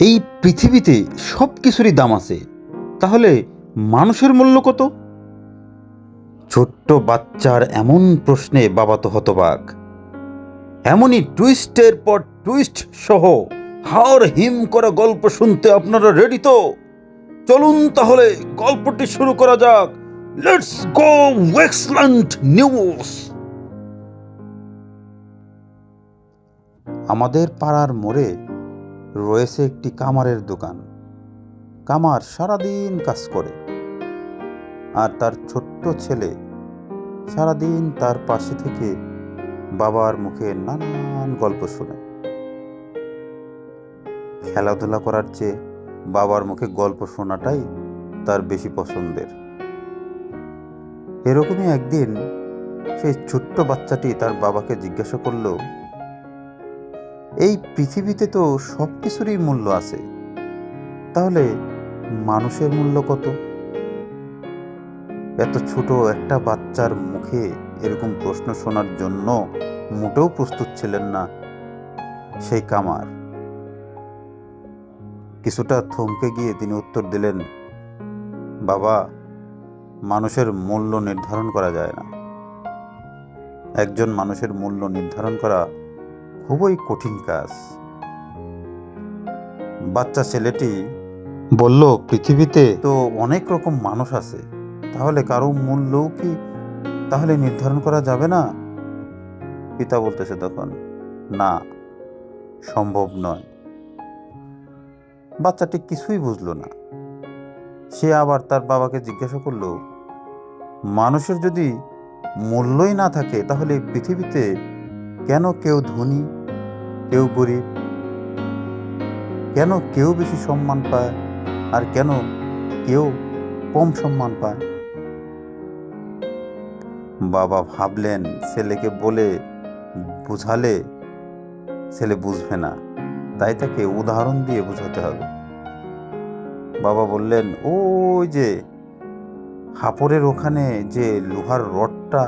এই পৃথিবীতে সব কিছুরই দাম আছে। তাহলে মানুষের মূল্য কত? ছোট্ট বাচ্চার এমন প্রশ্নে বাবা তো হতবাক। এমনই টুইস্টের পর টুইস্ট সহ হাওর হিম করা গল্প শুনতে আপনারা রেডি তো? চলুন তাহলে গল্পটি শুরু করা যাক। লেটস গো ওয়েক্সল্যান্ড নিউজ আমাদের পাড়ার মোড়ে রয়েছে একটি কামারের দোকান। কামার সারাদিন কাজ করে। আর তার ছোট্ট ছেলে সারাদিন তার পাশে থেকে বাবার মুখে নানান গল্প শোনে। খেলাধুলা করার চেয়ে বাবার মুখে গল্প শোনাটাই তার বেশি পছন্দের। এরকমই একদিন সেই ছোট্ট বাচ্চাটি তার বাবাকে জিজ্ঞাসা করল এই পৃথিবীতে তো সব কিছুরই মূল্য আছে। তাহলে মানুষের মূল্য কত? এত ছোট একটা বাচ্চার মুখে এরকম প্রশ্ন শোনার জন্য মোটেও প্রস্তুত ছিলেন না সেই কামার। কিছুটা থমকে গিয়ে তিনি উত্তর দিলেন, বাবা, মানুষের মূল্য নির্ধারণ করা যায় না। একজন মানুষের মূল্য নির্ধারণ করা খুবই কঠিন কাজ। বাচ্চা ছেলেটি বলল, পৃথিবীতে তো অনেক রকম মানুষ আছে। তাহলে কারও মূল্যও কি তাহলে নির্ধারণ করা যাবে না? পিতা বলতেছে তখন, না, সম্ভব নয়। বাচ্চাটি কিছুই বুঝলো না। সে আবার তার বাবাকে জিজ্ঞাসা করল, মানুষের যদি মূল্যই না থাকে, তাহলে পৃথিবীতে কেন কেউ ধনী কেউ গরিব। কেন কেউ বেশি সম্মান পায় আর কেন কেউ কম সম্মান পায়? বাবা ভাবলেন, ছেলেকে বলে বুঝালে ছেলে বুঝবে না, তাই তাকে উদাহরণ দিয়ে বোঝাতে হবে। বাবা বললেন, ওই যে হাপড়ের ওখানে যে লোহার রডটা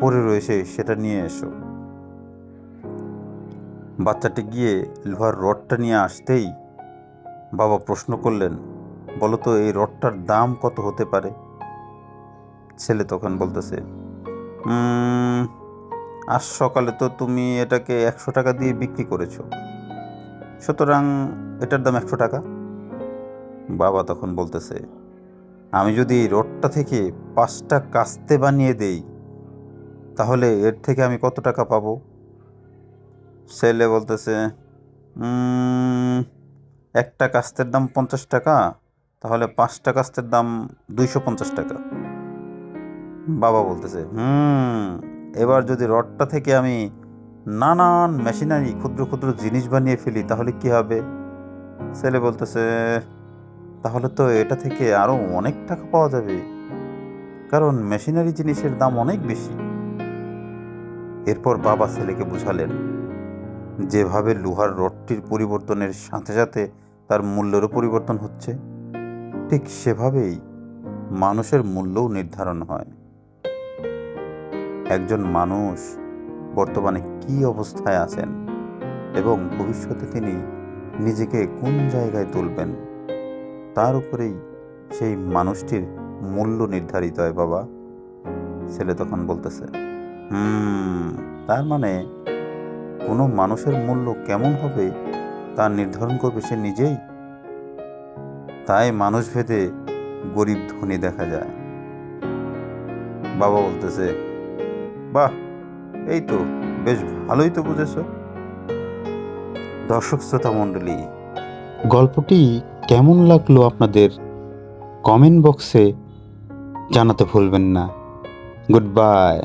পড়ে রয়েছে, সেটা নিয়ে এসো। বাচ্চাটি গিয়ে লোহার রডটা নিয়ে আসতেই বাবা প্রশ্ন করলেন, বলো তো, এই রডটার দাম কত হতে পারে? ছেলে তখন বলতেছে আজ সকালে তো তুমি এটাকে একশো টাকা দিয়ে বিক্রি করেছ। সুতরাং এটার দাম একশো টাকা? বাবা তখন বলতেছে, আমি যদি এই রডটা থেকে পাঁচটা কাস্তে বানিয়ে দেই, তাহলে এর থেকে আমি কত টাকা পাবো? ছেলে বলতেছে একটা কাস্তের দাম পঞ্চাশ টাকা, তাহলে পাঁচটা কাস্তের দাম দুইশো পঞ্চাশ টাকা। বাবা বলতেছে, হুম, এবার যদি রডটা থেকে আমি নানান মেশিনারি ক্ষুদ্র ক্ষুদ্র জিনিস বানিয়ে ফেলি, তাহলে কি হবে? ছেলে বলতেছে, তাহলে তো এটা থেকে আরও অনেক টাকা পাওয়া যাবে, কারণ মেশিনারি জিনিসের দাম অনেক বেশি। এরপর বাবা ছেলেকে বুঝালেন যেভাবে লোহার রডটির পরিবর্তনের সাথে সাথে তার মূল্যেরও পরিবর্তন হচ্ছে, ঠিক সেভাবেই মানুষের মূল্যও নির্ধারণ হয়। একজন মানুষ বর্তমানে কি অবস্থায় আছেন এবং ভবিষ্যতে তিনি নিজেকে কোন জায়গায় তুলবেন, তার উপরেই সেই মানুষটির মূল্য নির্ধারিত হয়, বাবা। ছেলে তখন বলতেছে, হুম, তার মানে কোনো মানুষের মূল্য কেমন হবে তা নির্ধারণ করবে সে নিজেই? তাই মানুষ ভেদে গরিব ধনী দেখা যায়। বাবা বলতেছে, বাহ, এই তো বেশ ভালোই তো বুঝেছ। দর্শক শ্রোতা মণ্ডলী, গল্পটি কেমন লাগল আপনাদের কমেন্ট বক্সে জানাতে ভুলবেন না। Good bye.